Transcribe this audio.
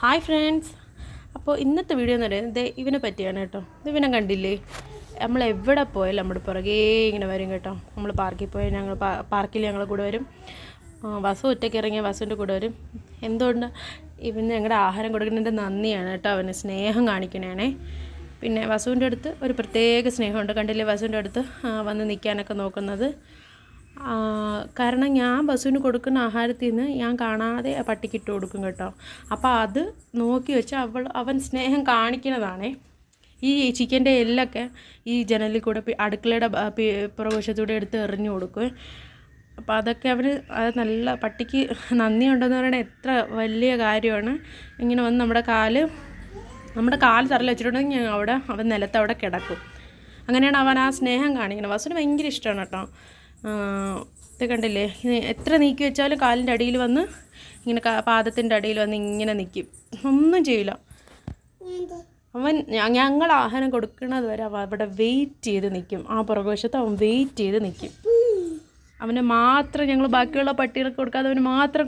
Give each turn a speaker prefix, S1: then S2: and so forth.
S1: Hi friends. അപ്പോൾ ഇന്നത്തെ video എന്ന് പറയുന്നത് ഇവനെ പറ്റിയാണ് കേട്ടോ. ഇവനെ കണ്ടില്ലേ? നമ്മൾ എവിടെ പോയാലും നമ്മുടെ പുറകേ ഇങ്ങനെ വരും കേട്ടോ. നമ്മൾ പാർക്കിൽ പോയാൽ ഞങ്ങൾ പാർക്കിൽ ഞങ്ങൾ കൂടെ വരും. വസു ഒറ്റയ്ക്ക് ഇറങ്ങിയ വസുവിന്റെ കൂടെ വരും. എന്തുകൊണ്ട്? ഇവന് ഞങ്ങളുടെ ആഹാരം കൊടുക്കുന്നതിന്റെ നന്ദിയാണ് കേട്ടോ അവന് സ്നേഹം കാണിക്കണേ പിന്നെ വസുവിന്റെ അടുത്ത് ഒരു പ്രത്യേക സ്നേഹമുണ്ട്. കണ്ടില്ലേ വസുവിന്റെ അടുത്ത് വന്ന് നിൽക്കാനൊക്കെ നോക്കുന്നത്. കാരണം ഞാൻ ബസ്സുവിന് കൊടുക്കുന്ന ആഹാരത്തിൽ നിന്ന് ഞാൻ കാണാതെ പട്ടിക്ക് ഇട്ട് കൊടുക്കും കേട്ടോ. അപ്പോൾ അത് നോക്കി വെച്ച് അവൾ അവൻ സ്നേഹം കാണിക്കുന്നതാണേ. ഈ ചിക്കന്റെ എല്ലൊക്കെ ഈ ജനലിൽ കൂടെ അടുക്കളയുടെ പ്രവശത്തൂടെ എടുത്ത് എറിഞ്ഞു കൊടുക്കും. അപ്പോൾ അതൊക്കെ അവർ അത് നല്ല പട്ടിക്ക് നന്ദി ഉണ്ടെന്ന് പറയുന്നത് എത്ര വലിയ കാര്യമാണ്. ഇങ്ങനെ വന്ന് നമ്മുടെ കാൽ നമ്മുടെ കാൽ തറയിൽ വെച്ചിട്ടുണ്ടെങ്കിൽ അവിടെ അവൻ നിലത്ത് അവിടെ കിടക്കും. അങ്ങനെയാണ് അവൻ ആ സ്നേഹം കാണിക്കുന്നത്. വസുന് ഭയങ്കര ഇഷ്ടമാണ് കേട്ടോ. ഇത് കണ്ടില്ലേ? എത്ര നീക്കി വെച്ചാലും കാലിന്റെ അടിയിൽ വന്ന് ഇങ്ങനെ പാദത്തിന്റെ അടിയിൽ വന്ന് ഇങ്ങനെ നിൽക്കും ഒന്നും ചെയ്യില്ല അവൻ ഞങ്ങൾ ആഹാരം കൊടുക്കുന്നത് വരെ അവൻ അവിടെ വെയിറ്റ് ചെയ്ത് നിൽക്കും ആ പുറകുവശത്ത് അവൻ വെയിറ്റ് ചെയ്ത് നിൽക്കും അവന് മാത്രം ഞങ്ങൾ ബാക്കിയുള്ള പട്ടികൾക്ക് കൊടുക്കാതെ അവന് മാത്രം